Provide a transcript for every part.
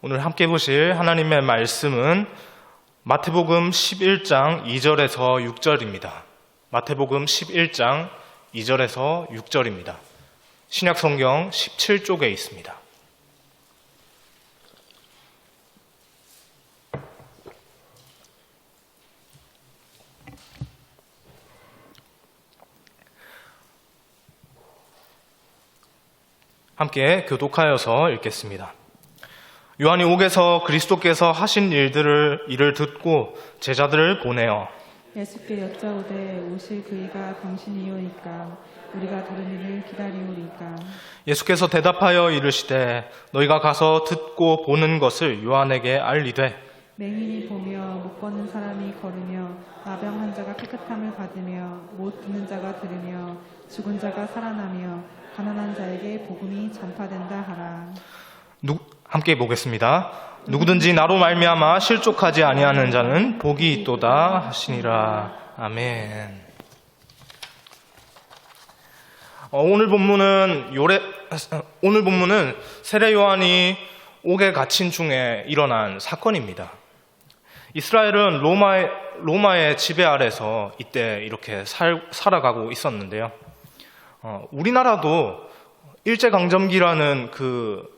오늘 함께 보실 하나님의 말씀은 마태복음 11장 2절에서 6절입니다. 마태복음 11장 2절에서 6절입니다. 신약 성경 17쪽에 있습니다. 함께 교독하여서 읽겠습니다. 요한이 옥에서 그리스도께서 하신 일들을 이를 듣고 제자들을 보내어 예수께 여짜오되 오실 그이가 당신이오니까 우리가 들으미를 기다리오리까. 예수께서 대답하여 이르시되 너희가 가서 듣고 보는 것을 요한에게 알리되 맹인이 보며 못 보는 사람이 걸으며 나병 환자가 깨끗함을 받으며 못 듣는 자가 들으며 죽은 자가 살아나며 가난한 자에게 복음이 전파된다 하라. 누, 함께 보겠습니다. 누구든지 나로 말미암아 실족하지 아니하는 자는 복이 있도다 하시니라. 아멘. 어, 오늘 본문은 요래 오늘 본문은 세례 요한이 옥에 갇힌 중에 일어난 사건입니다. 이스라엘은 로마의 로마의 지배 아래서 이때 이렇게 살, 살아가고 있었는데요. 어, 우리나라도 일제 강점기라는 그또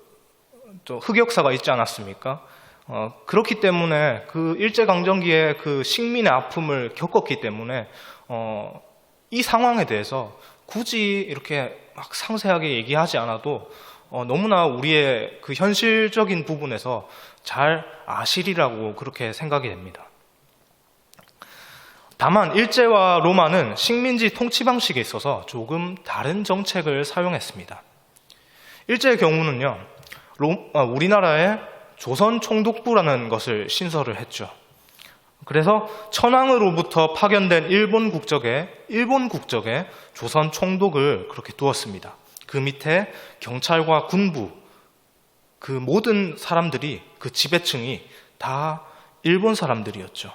흑역사가 있지 않았습니까? 어, 그렇기 때문에 그 일제 강점기에 그 식민의 아픔을 겪었기 때문에 어, 이 상황에 대해서 굳이 이렇게 막 상세하게 얘기하지 않아도 어, 너무나 우리의 그 현실적인 부분에서 잘 아시리라고 그렇게 생각이 됩니다. 다만 일제와 로마는 식민지 통치 방식에 있어서 조금 다른 정책을 사용했습니다. 일제의 경우는요, 로- 어, 우리나라에 조선 총독부라는 것을 신설을 했죠. 그래서 천황으로부터 파견된 일본 국적의 일본 국적의 조선 총독을 그렇게 두었습니다. 그 밑에 경찰과 군부 그 모든 사람들이 그 지배층이 다 일본 사람들이었죠.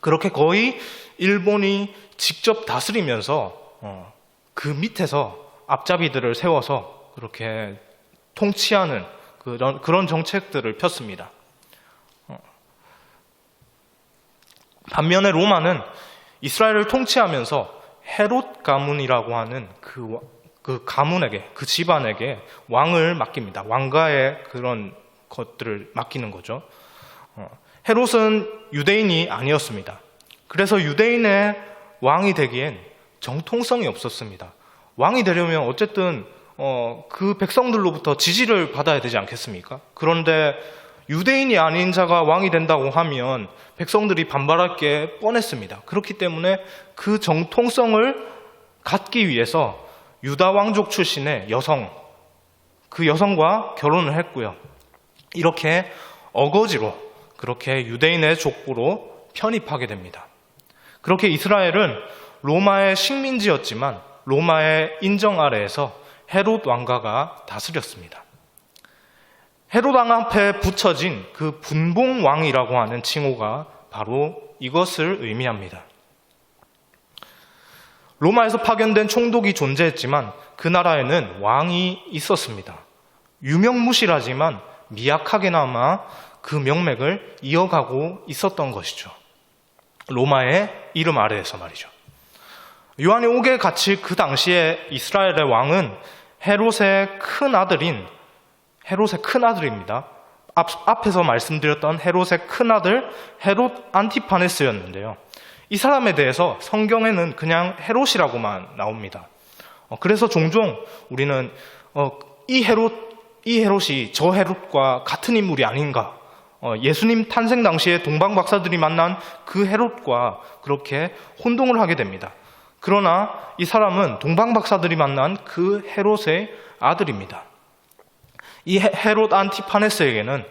그렇게 거의 일본이 직접 다스리면서 어, 그 밑에서 앞잡이들을 세워서 그렇게 통치하는 그런, 그런 정책들을 폈습니다. 어. 반면에 로마는 이스라엘을 통치하면서 헤롯 가문이라고 하는 그, 와- 그 가문에게, 그 집안에게 왕을 맡깁니다. 왕가의 그런 것들을 맡기는 거죠. 어, 헤롯은 유대인이 아니었습니다. 그래서 유대인의 왕이 되기엔 정통성이 없었습니다. 왕이 되려면 어쨌든 어, 그 백성들로부터 지지를 받아야 되지 않겠습니까? 그런데 유대인이 아닌 자가 왕이 된다고 하면 백성들이 반발할 게 뻔했습니다. 그렇기 때문에 그 정통성을 갖기 위해서 유다 왕족 출신의 여성, 그 여성과 결혼을 했고요. 이렇게 어거지로 그렇게 유대인의 족보로 편입하게 됩니다. 그렇게 이스라엘은 로마의 식민지였지만 로마의 인정 아래에서 헤롯 왕가가 다스렸습니다. 헤롯 왕 앞에 붙여진 그 분봉 왕이라고 하는 칭호가 바로 이것을 의미합니다. 로마에서 파견된 총독이 존재했지만 그 나라에는 왕이 있었습니다. 유명무실하지만 미약하게나마 그 명맥을 이어가고 있었던 것이죠. 로마의 이름 아래에서 말이죠. 요한이 옥에 갇힐 그 당시에 이스라엘의 왕은 헤롯의 큰 아들인 헤롯의 큰 아들입니다. 앞, 앞에서 말씀드렸던 헤롯의 큰 아들 헤롯 안티파네스였는데요. 이 사람에 대해서 성경에는 그냥 헤롯이라고만 나옵니다. 어, 그래서 종종 우리는 어, 이 헤롯 이 헤롯이 저 헤롯과 같은 인물이 아닌가? 어, 예수님 탄생 당시에 동방 박사들이 만난 그 헤롯과 그렇게 혼동을 하게 됩니다. 그러나 이 사람은 동방 박사들이 만난 그 헤롯의 아들입니다. 이 헤- 헤롯 안티파네스에게는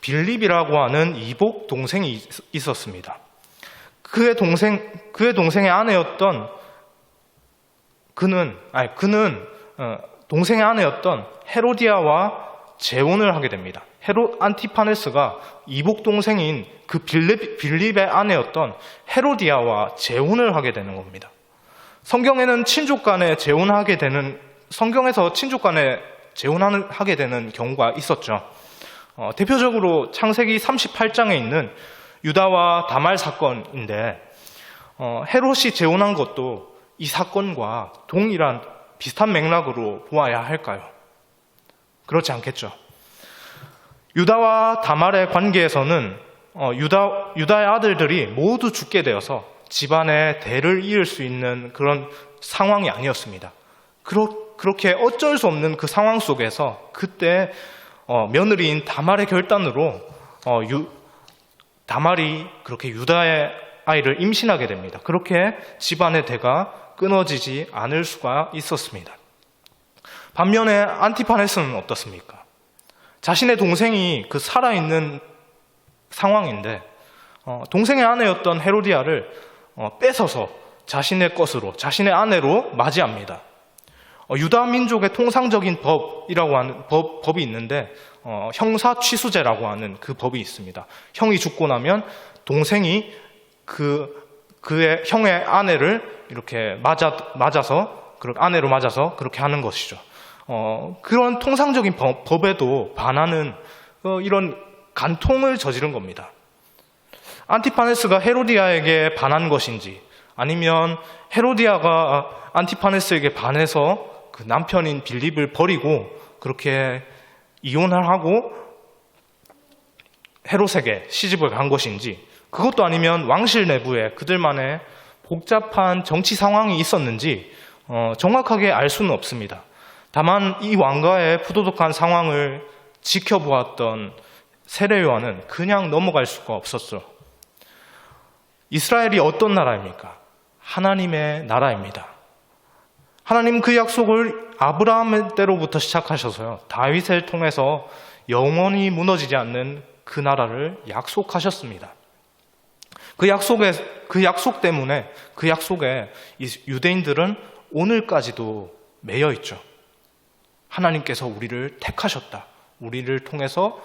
빌립이라고 하는 이복 동생이 있- 있었습니다. 그의 동생 그의 동생의 아내였던 그는 아니 그는 어, 동생의 아내였던 헤로디아와 재혼을 하게 됩니다. 헤롯 안티파네스가 이복 동생인 그 빌립, 빌립의 아내였던 헤로디아와 재혼을 하게 되는 겁니다. 성경에는 친족 간에 재혼하게 되는 성경에서 친족 간에 재혼하게 되는 경우가 있었죠. 어, 대표적으로 창세기 38장에 있는 유다와 다말 사건인데 어, 헤롯이 재혼한 것도 이 사건과 동일한 비슷한 맥락으로 보아야 할까요? 그렇지 않겠죠. 유다와 다말의 관계에서는 어, 유다, 유다의 아들들이 모두 죽게 되어서 집안의 대를 이을 수 있는 그런 상황이 아니었습니다. 그렇, 그렇게 어쩔 수 없는 그 상황 속에서 그때 어, 며느리인 다말의 결단으로 어, 유, 다말이 그렇게 유다의 아이를 임신하게 됩니다. 그렇게 집안의 대가 끊어지지 않을 수가 있었습니다. 반면에 안티파네스는 어떻습니까? 자신의 동생이 그 살아있는 상황인데 어, 동생의 아내였던 헤로디아를 어, 뺏어서 자신의 것으로 자신의 아내로 맞이합니다. 어, 유다 민족의 통상적인 법이라고 하는 법, 법이 있는데 어, 형사 취수제라고 하는 그 법이 있습니다. 형이 죽고 나면 동생이 그 그의 형의 아내를 이렇게 맞아 맞아서 그 아내로 맞아서 그렇게 하는 것이죠. 어, 그런 통상적인 법, 법에도 반하는 어, 이런 간통을 저지른 겁니다. 안티파네스가 헤로디아에게 반한 것인지 아니면 헤로디아가 안티파네스에게 반해서 그 남편인 빌립을 버리고 그렇게 이혼을 하고 헤롯에게 시집을 간 것인지 그것도 아니면 왕실 내부에 그들만의 복잡한 정치 상황이 있었는지 어, 정확하게 알 수는 없습니다. 다만 이 왕가의 부도덕한 상황을 지켜보았던 세례요한은 그냥 넘어갈 수가 없었죠. 이스라엘이 어떤 나라입니까? 하나님의 나라입니다. 하나님 그 약속을 아브라함 때로부터 시작하셔서요. 다윗을 통해서 영원히 무너지지 않는 그 나라를 약속하셨습니다. 그 약속에 그 약속 때문에 그 약속에 이 유대인들은 오늘까지도 매여 있죠. 하나님께서 우리를 택하셨다. 우리를 통해서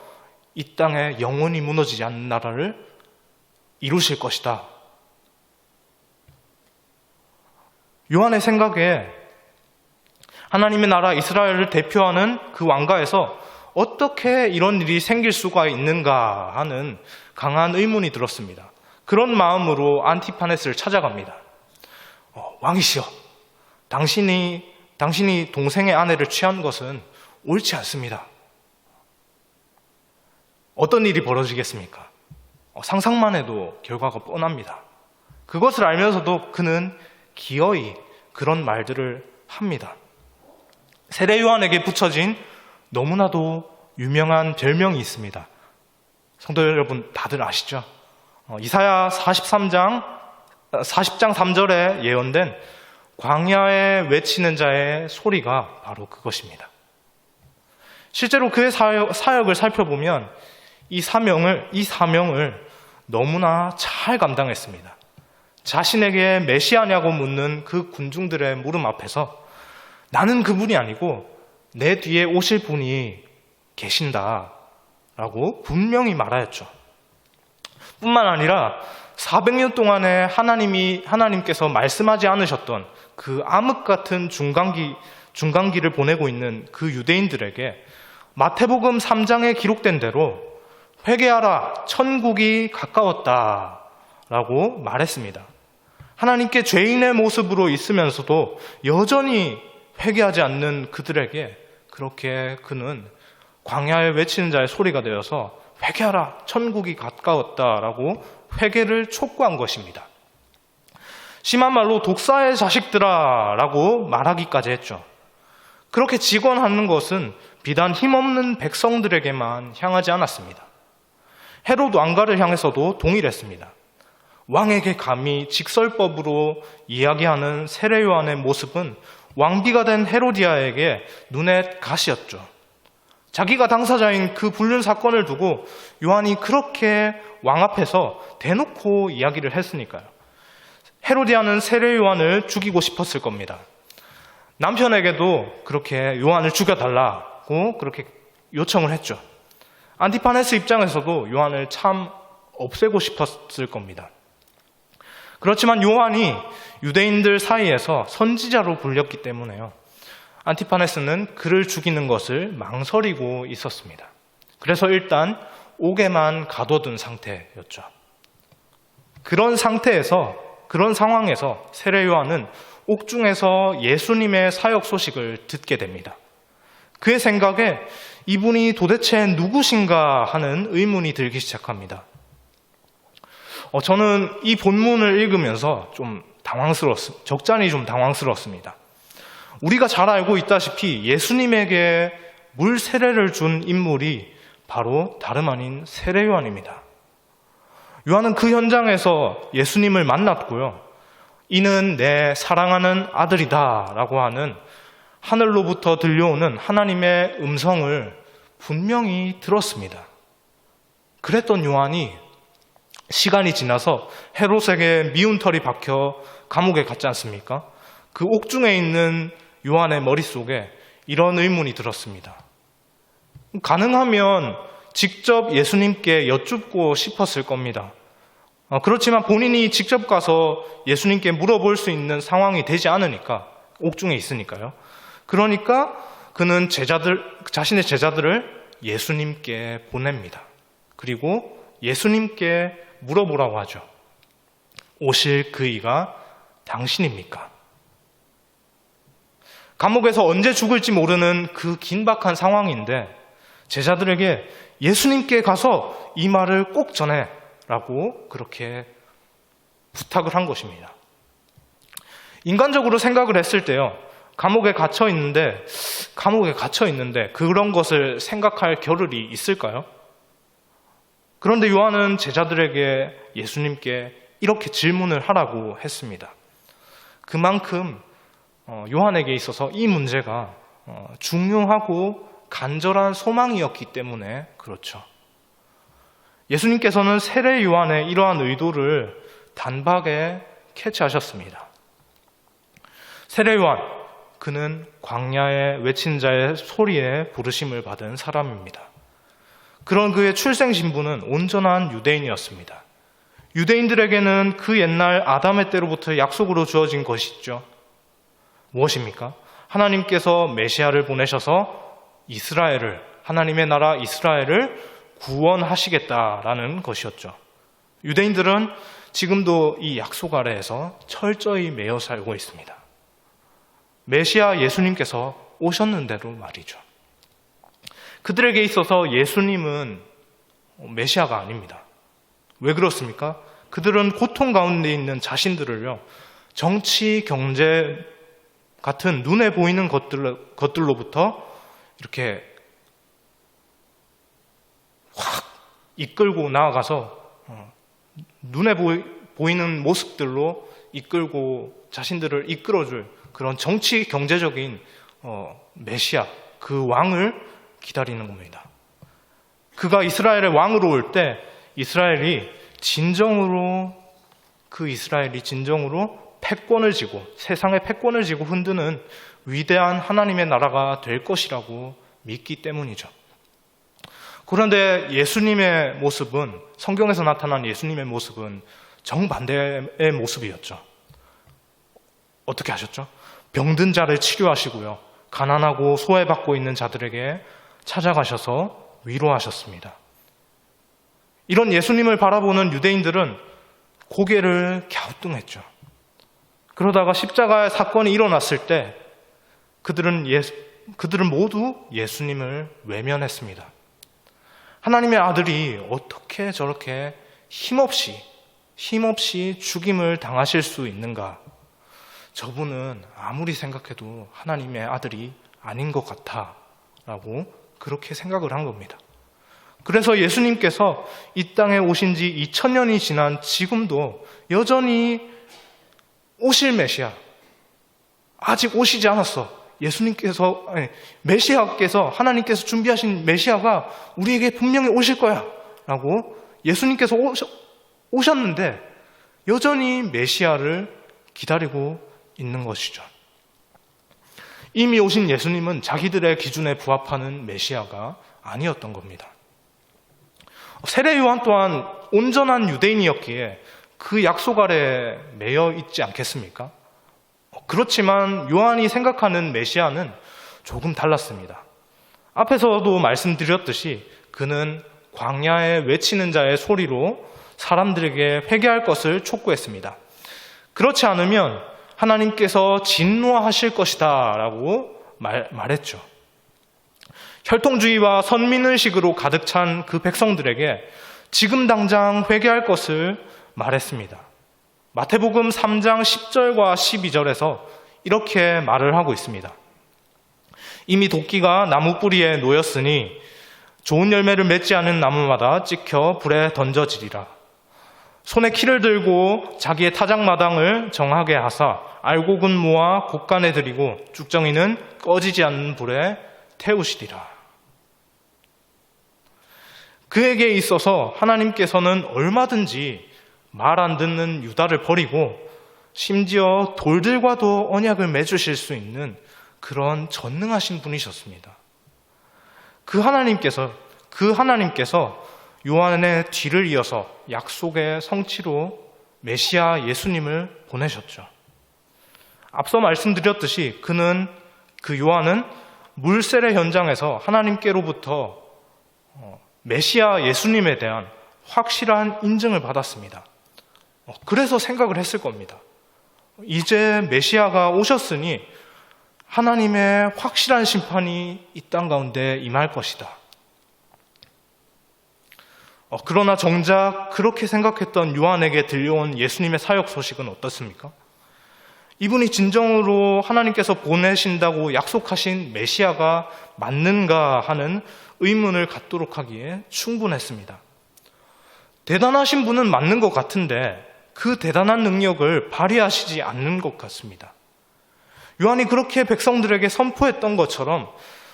이 땅에 영원히 무너지지 않는 나라를 이루실 것이다. 요한의 생각에 하나님의 나라 이스라엘을 대표하는 그 왕가에서 어떻게 이런 일이 생길 수가 있는가 하는 강한 의문이 들었습니다. 그런 마음으로 안티파네스를 찾아갑니다. 어, 왕이시여, 당신이 당신이 동생의 아내를 취한 것은 옳지 않습니다. 어떤 일이 벌어지겠습니까? 어, 상상만 해도 결과가 뻔합니다. 그것을 알면서도 그는 기어이 그런 말들을 합니다. 세례 요한에게 붙여진 너무나도 유명한 별명이 있습니다. 성도 여러분 다들 아시죠? 어, 이사야 43장 40장 3절에 예언된 광야에 외치는 자의 소리가 바로 그것입니다. 실제로 그의 사역, 사역을 살펴보면 이 사명을 이 사명을 너무나 잘 감당했습니다. 자신에게 메시아냐고 묻는 그 군중들의 물음 앞에서 나는 그분이 아니고 내 뒤에 오실 분이 계신다 라고 분명히 말하였죠. 뿐만 아니라 400년 동안에 하나님이 하나님께서 말씀하지 않으셨던 그 암흑 같은 중간기 중간기를 보내고 있는 그 유대인들에게 마태복음 3장에 기록된 대로 회개하라 천국이 가까웠다 라고 말했습니다. 하나님께 죄인의 모습으로 있으면서도 여전히 회개하지 않는 그들에게 그렇게 그는 광야에 외치는 자의 소리가 되어서 회개하라 천국이 가까웠다 라고 회개를 촉구한 것입니다. 심한 말로 독사의 자식들아 라고 말하기까지 했죠. 그렇게 직언하는 것은 비단 힘없는 백성들에게만 향하지 않았습니다. 헤롯 왕가를 향해서도 동일했습니다. 왕에게 감히 직설법으로 이야기하는 세례 요한의 모습은 왕비가 된 헤로디아에게 눈에 가시였죠. 자기가 당사자인 그 불륜 사건을 두고 요한이 그렇게 왕 앞에서 대놓고 이야기를 했으니까요. 헤로디아는 세례 요한을 죽이고 싶었을 겁니다. 남편에게도 그렇게 요한을 죽여달라고 그렇게 요청을 했죠. 안티파네스 입장에서도 요한을 참 없애고 싶었을 겁니다. 그렇지만 요한이 유대인들 사이에서 선지자로 불렸기 때문에요. 안티파네스는 그를 죽이는 것을 망설이고 있었습니다. 그래서 일단 옥에만 가둬둔 상태였죠. 그런 상태에서 그런 상황에서 세례 요한은 옥중에서 예수님의 사역 소식을 듣게 됩니다. 그의 생각에 이분이 도대체 누구신가 하는 의문이 들기 시작합니다. 어, 저는 이 본문을 읽으면서 좀 당황스러웠, 적잖이 좀 당황스러웠습니다. 우리가 잘 알고 있다시피 예수님에게 물 세례를 준 인물이 바로 다름 아닌 세례 요한입니다. 요한은 그 현장에서 예수님을 만났고요. 이는 내 사랑하는 아들이다 라고 하는 하늘로부터 들려오는 하나님의 음성을 분명히 들었습니다. 그랬던 요한이 시간이 지나서 헤롯에게 미운 털이 박혀 감옥에 갔지 않습니까? 그 옥중에 있는 요한의 머릿속에 이런 의문이 들었습니다. 가능하면 직접 예수님께 여쭙고 싶었을 겁니다. 어, 그렇지만 본인이 직접 가서 예수님께 물어볼 수 있는 상황이 되지 않으니까, 옥중에 있으니까요. 그러니까 그는 제자들, 자신의 제자들을 예수님께 보냅니다. 그리고 예수님께 물어보라고 하죠. 오실 그이가 당신입니까? 감옥에서 언제 죽을지 모르는 그 긴박한 상황인데 제자들에게 예수님께 가서 이 말을 꼭 전해 라고 그렇게 부탁을 한 것입니다. 인간적으로 생각을 했을 때요. 감옥에 갇혀 있는데, 감옥에 갇혀 있는데 그런 것을 생각할 겨를이 있을까요? 그런데 요한은 제자들에게 예수님께 이렇게 질문을 하라고 했습니다. 그만큼 어, 요한에게 있어서 이 문제가 어, 중요하고 간절한 소망이었기 때문에 그렇죠. 예수님께서는 세례 요한의 이러한 의도를 단박에 캐치하셨습니다. 세례 요한, 그는 광야의 외친 자의 소리에 부르심을 받은 사람입니다. 그런 그의 출생 신분은 온전한 유대인이었습니다. 유대인들에게는 그 옛날 아담의 때로부터 약속으로 주어진 것이 있죠. 무엇입니까? 하나님께서 메시아를 보내셔서 이스라엘을, 하나님의 나라 이스라엘을 구원하시겠다라는 것이었죠. 유대인들은 지금도 이 약속 아래에서 철저히 매여 살고 있습니다. 메시아 예수님께서 오셨는데도 말이죠. 그들에게 있어서 예수님은 메시아가 아닙니다. 왜 그렇습니까? 그들은 고통 가운데 있는 자신들을요, 정치, 경제 같은 눈에 보이는 것들, 것들로부터 이렇게 확 이끌고 나아가서 어, 눈에 보이, 는 모습들로 이끌고 자신들을 이끌어줄 그런 정치 경제적인 어, 메시아 그 왕을 기다리는 겁니다. 그가 이스라엘의 왕으로 올 때 이스라엘이 진정으로 그 이스라엘이 진정으로 패권을 지고 세상의 패권을 지고 흔드는 위대한 하나님의 나라가 될 것이라고 믿기 때문이죠. 그런데 예수님의 모습은 성경에서 나타난 예수님의 모습은 정반대의 모습이었죠. 어떻게 하셨죠? 병든 자를 치료하시고요. 가난하고 소외받고 있는 자들에게 찾아가셔서 위로하셨습니다. 이런 예수님을 바라보는 유대인들은 고개를 갸우뚱했죠. 그러다가 십자가의 사건이 일어났을 때 그들은 예, 그들은 모두 예수님을 외면했습니다. 하나님의 아들이 어떻게 저렇게 힘없이, 힘없이 죽임을 당하실 수 있는가? 저분은 아무리 생각해도 하나님의 아들이 아닌 것 같아. 라고 그렇게 생각을 한 겁니다. 그래서 예수님께서 이 땅에 오신 지 2000년이 지난 지금도 여전히 오실 메시아, 아직 오시지 않았어. 예수님께서, 아니, 메시아께서, 하나님께서 준비하신 메시아가 우리에게 분명히 오실 거야. 라고 예수님께서 오셨, 오셨는데 여전히 메시아를 기다리고 있는 것이죠. 이미 오신 예수님은 자기들의 기준에 부합하는 메시아가 아니었던 겁니다. 세례 요한 또한 온전한 유대인이었기에 그 약속 아래 매여 있지 않겠습니까? 그렇지만 요한이 생각하는 메시아는 조금 달랐습니다. 앞에서도 말씀드렸듯이 그는 광야에 외치는 자의 소리로 사람들에게 회개할 것을 촉구했습니다. 그렇지 않으면 하나님께서 진노하실 것이다 라고 말, 말했죠. 혈통주의와 선민의식으로 가득 찬 그 백성들에게 지금 당장 회개할 것을 말했습니다. 마태복음 3장 10절과 12절에서 이렇게 말을 하고 있습니다. 이미 도끼가 나무 뿌리에 놓였으니 좋은 열매를 맺지 않은 나무마다 찍혀 불에 던져지리라. 손에 키를 들고 자기의 타작마당을 정하게 하사 알곡은 모아 곡간에 들이고 쭉정이는 꺼지지 않는 불에 태우시리라. 그에게 있어서 하나님께서는 얼마든지 말 안 듣는 유다를 버리고 심지어 돌들과도 언약을 맺으실 수 있는 그런 전능하신 분이셨습니다. 그 하나님께서 그 하나님께서 요한의 뒤를 이어서 약속의 성취로 메시아 예수님을 보내셨죠. 앞서 말씀드렸듯이 그는 그 요한은 물세례 현장에서 하나님께로부터 어, 메시아 예수님에 대한 확실한 인증을 받았습니다. 어, 그래서 생각을 했을 겁니다. 이제 메시아가 오셨으니 하나님의 확실한 심판이 이 땅 가운데 임할 것이다. 어, 그러나 정작 그렇게 생각했던 요한에게 들려온 예수님의 사역 소식은 어떻습니까? 이분이 진정으로 하나님께서 보내신다고 약속하신 메시아가 맞는가 하는 의문을 갖도록 하기에 충분했습니다. 대단하신 분은 맞는 것 같은데 그 대단한 능력을 발휘하시지 않는 것 같습니다. 요한이 그렇게 백성들에게 선포했던 것처럼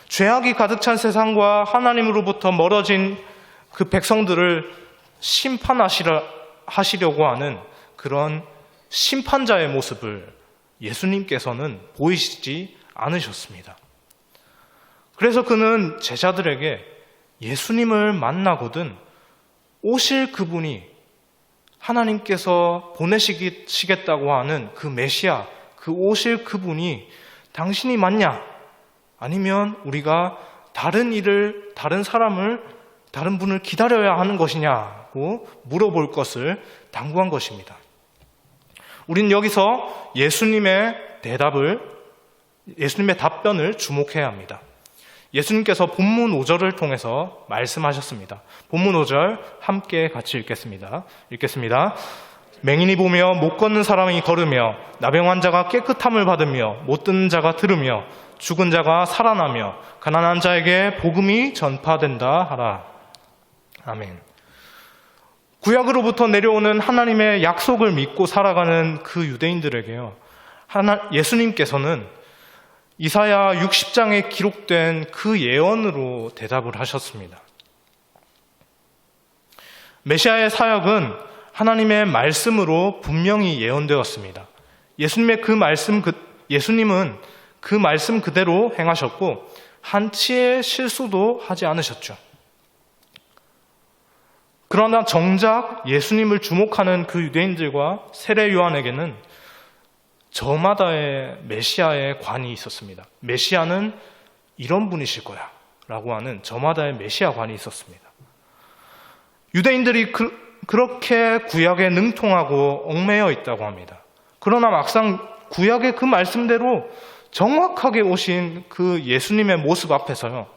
죄악이 가득 찬 세상과 하나님으로부터 멀어진 그 백성들을 심판하시려 하시려고 하는 그런 심판자의 모습을 예수님께서는 보이시지 않으셨습니다. 그래서 그는 제자들에게 예수님을 만나거든 오실 그분이 하나님께서 보내시겠다고 하는 그 메시아, 그 오실 그분이 당신이 맞냐? 아니면 우리가 다른 일을, 다른 사람을, 다른 분을 기다려야 하는 것이냐고 물어볼 것을 당부한 것입니다. 우리는 여기서 예수님의 대답을, 예수님의 답변을 주목해야 합니다. 예수님께서 본문 5절을 통해서 말씀하셨습니다. 본문 5절 함께 같이 읽겠습니다. 읽겠습니다. 맹인이 보며 못 걷는 사람이 걸으며 나병 환자가 깨끗함을 받으며 못 듣는 자가 들으며 죽은 자가 살아나며 가난한 자에게 복음이 전파된다 하라. 아멘. 구약으로부터 내려오는 하나님의 약속을 믿고 살아가는 그 유대인들에게요. 하나, 예수님께서는 이사야 60장에 기록된 그 예언으로 대답을 하셨습니다. 메시아의 사역은 하나님의 말씀으로 분명히 예언되었습니다. 예수님의 그 말씀, 그, 예수님은 그 말씀 그대로 행하셨고, 한치의 실수도 하지 않으셨죠. 그러나 정작 예수님을 주목하는 그 유대인들과 세례 요한에게는 저마다의 메시아의 관이 있었습니다. 메시아는 이런 분이실 거야. 라고 하는 저마다의 메시아 관이 있었습니다. 유대인들이 그, 그렇게 구약에 능통하고 얽매여 있다고 합니다. 그러나 막상 구약의 그 말씀대로 정확하게 오신 그 예수님의 모습 앞에서요.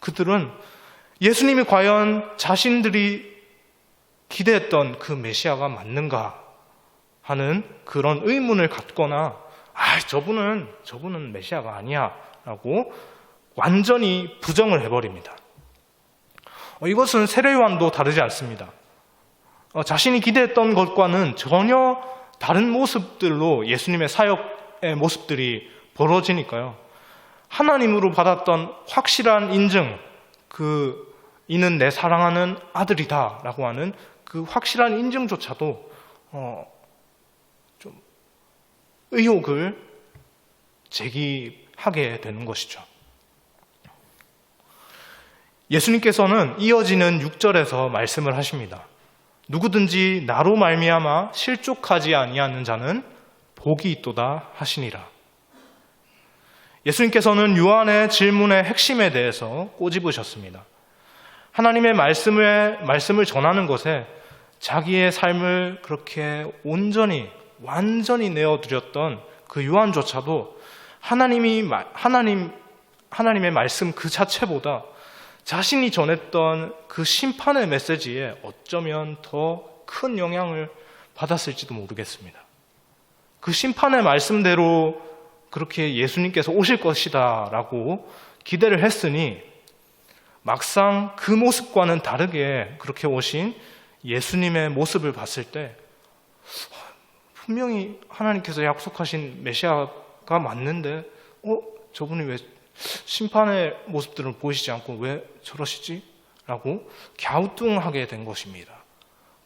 그들은 예수님이 과연 자신들이 기대했던 그 메시아가 맞는가 하는 그런 의문을 갖거나 아, 저분은 저분은 메시아가 아니야라고 완전히 부정을 해버립니다. 어, 이것은 세례요한도 다르지 않습니다. 어, 자신이 기대했던 것과는 전혀 다른 모습들로 예수님의 사역의 모습들이 벌어지니까요. 하나님으로 받았던 확실한 인증, 그 이는 내 사랑하는 아들이다라고 하는 그 확실한 인증조차도 어, 좀 의혹을 제기하게 되는 것이죠. 예수님께서는 이어지는 6절에서 말씀을 하십니다. 누구든지 나로 말미암아 실족하지 아니하는 자는 복이 있도다 하시니라. 예수님께서는 요한의 질문의 핵심에 대해서 꼬집으셨습니다. 하나님의 말씀을, 말씀을 전하는 것에 자기의 삶을 그렇게 온전히, 완전히 내어드렸던 그 요한조차도 하나님이, 마- 하나님, 하나님의 말씀 그 자체보다 자신이 전했던 그 심판의 메시지에 어쩌면 더 큰 영향을 받았을지도 모르겠습니다. 그 심판의 말씀대로 그렇게 예수님께서 오실 것이다 라고 기대를 했으니 막상 그 모습과는 다르게 그렇게 오신 예수님의 모습을 봤을 때 분명히 하나님께서 약속하신 메시아가 맞는데 어 저분이 왜 심판의 모습들을 보이시지 않고 왜 저러시지? 라고 갸우뚱하게 된 것입니다.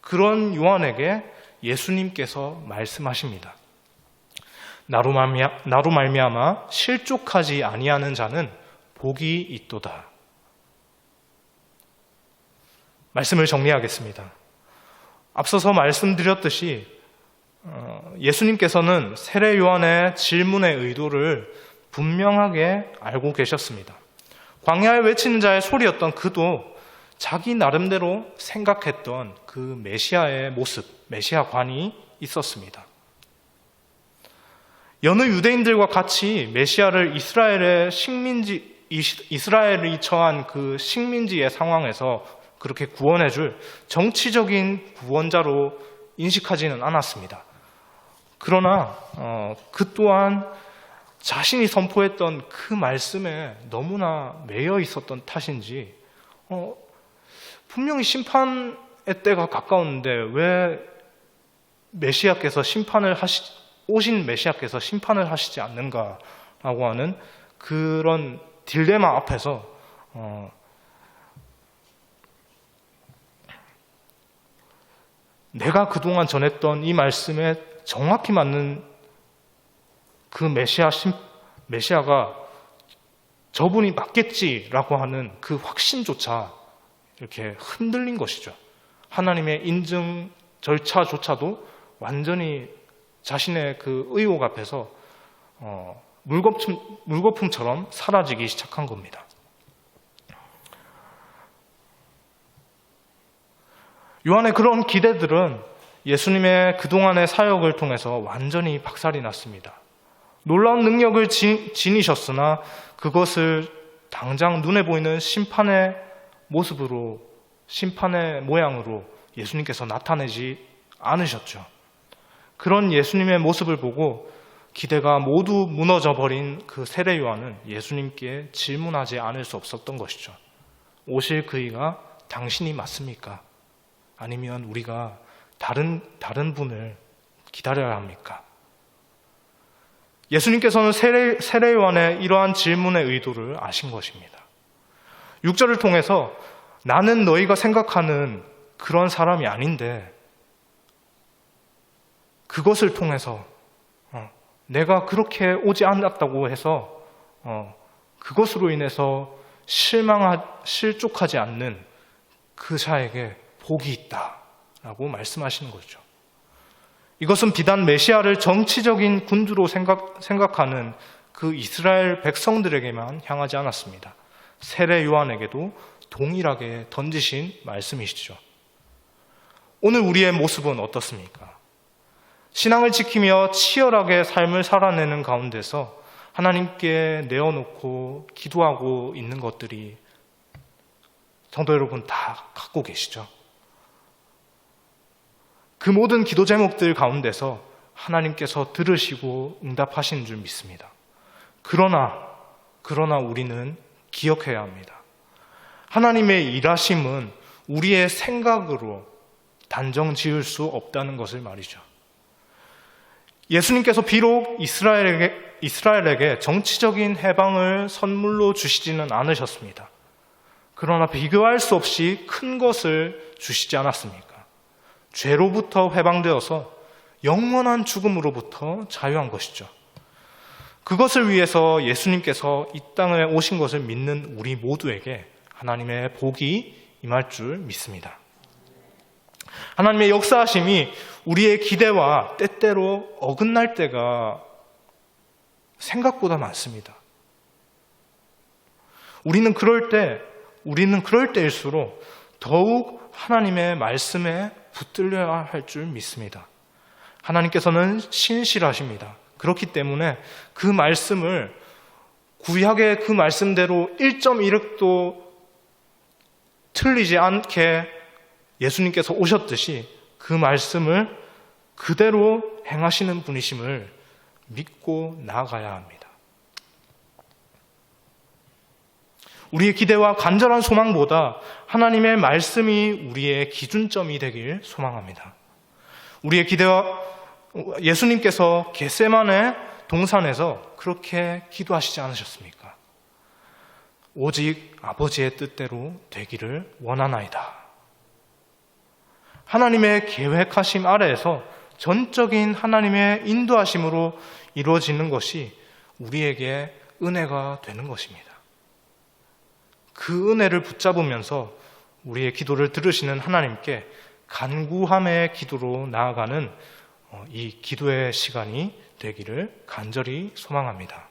그런 요한에게 예수님께서 말씀하십니다. 나로 말미암 나로 말미암아 실족하지 아니하는 자는 복이 있도다. 말씀을 정리하겠습니다. 앞서서 말씀드렸듯이 어, 예수님께서는 세례 요한의 질문의 의도를 분명하게 알고 계셨습니다. 광야에 외치는 자의 소리였던 그도 자기 나름대로 생각했던 그 메시아의 모습, 메시아관이 있었습니다. 여느 유대인들과 같이 메시아를 이스라엘의 식민지, 이스라엘이 처한 그 식민지의 상황에서 그렇게 구원해줄 정치적인 구원자로 인식하지는 않았습니다. 그러나 어, 그 또한 자신이 선포했던 그 말씀에 너무나 매여 있었던 탓인지 어, 분명히 심판의 때가 가까웠는데 왜 메시아께서 심판을 하시 오신 메시아께서 심판을 하시지 않는가라고 하는 그런 딜레마 앞에서 어, 내가 그동안 전했던 이 말씀에 정확히 맞는 그 메시아 심, 메시아가 저분이 맞겠지라고 하는 그 확신조차 이렇게 흔들린 것이죠. 하나님의 인증 절차조차도 완전히 자신의 그 의혹 앞에서 어, 물거품, 물거품처럼 사라지기 시작한 겁니다. 요한의 그런 기대들은 예수님의 그동안의 사역을 통해서 완전히 박살이 났습니다. 놀라운 능력을 지, 지니셨으나 그것을 당장 눈에 보이는 심판의 모습으로, 심판의 모양으로 예수님께서 나타내지 않으셨죠. 그런 예수님의 모습을 보고 기대가 모두 무너져 버린 그 세례 요한은 예수님께 질문하지 않을 수 없었던 것이죠. 오실 그이가 당신이 맞습니까? 아니면 우리가 다른 다른 분을 기다려야 합니까? 예수님께서는 세례, 세례 요한의 이러한 질문의 의도를 아신 것입니다. 6절을 통해서 나는 너희가 생각하는 그런 사람이 아닌데 그것을 통해서 어, 내가 그렇게 오지 않았다고 해서 어, 그것으로 인해서 실망하 실족하지 않는 그 자에게 복이 있다 라고 말씀하시는 거죠. 이것은 비단 메시아를 정치적인 군주로 생각, 생각하는 그 이스라엘 백성들에게만 향하지 않았습니다. 세례 요한에게도 동일하게 던지신 말씀이시죠. 오늘 우리의 모습은 어떻습니까? 신앙을 지키며 치열하게 삶을 살아내는 가운데서 하나님께 내어놓고 기도하고 있는 것들이 성도 여러분 다 갖고 계시죠? 그 모든 기도 제목들 가운데서 하나님께서 들으시고 응답하시는 줄 믿습니다. 그러나, 그러나 우리는 기억해야 합니다. 하나님의 일하심은 우리의 생각으로 단정 지을 수 없다는 것을 말이죠. 예수님께서 비록 이스라엘에게, 이스라엘에게 정치적인 해방을 선물로 주시지는 않으셨습니다. 그러나 비교할 수 없이 큰 것을 주시지 않았습니까? 죄로부터 해방되어서 영원한 죽음으로부터 자유한 것이죠. 그것을 위해서 예수님께서 이 땅에 오신 것을 믿는 우리 모두에게 하나님의 복이 임할 줄 믿습니다. 하나님의 역사하심이 우리의 기대와 때때로 어긋날 때가 생각보다 많습니다. 우리는 그럴 때 우리는 그럴 때일수록 더욱 하나님의 말씀에 붙들려야 할 줄 믿습니다. 하나님께서는 신실하십니다. 그렇기 때문에 그 말씀을 구약의 그 말씀대로 1.1획도 틀리지 않게 예수님께서 오셨듯이 그 말씀을 그대로 행하시는 분이심을 믿고 나아가야 합니다. 우리의 기대와 간절한 소망보다 하나님의 말씀이 우리의 기준점이 되길 소망합니다. 우리의 기대와 예수님께서 겟세만의 동산에서 그렇게 기도하시지 않으셨습니까? 오직 아버지의 뜻대로 되기를 원하나이다. 하나님의 계획하심 아래에서 전적인 하나님의 인도하심으로 이루어지는 것이 우리에게 은혜가 되는 것입니다. 그 은혜를 붙잡으면서 우리의 기도를 들으시는 하나님께 간구함의 기도로 나아가는 어, 이 기도의 시간이 되기를 간절히 소망합니다.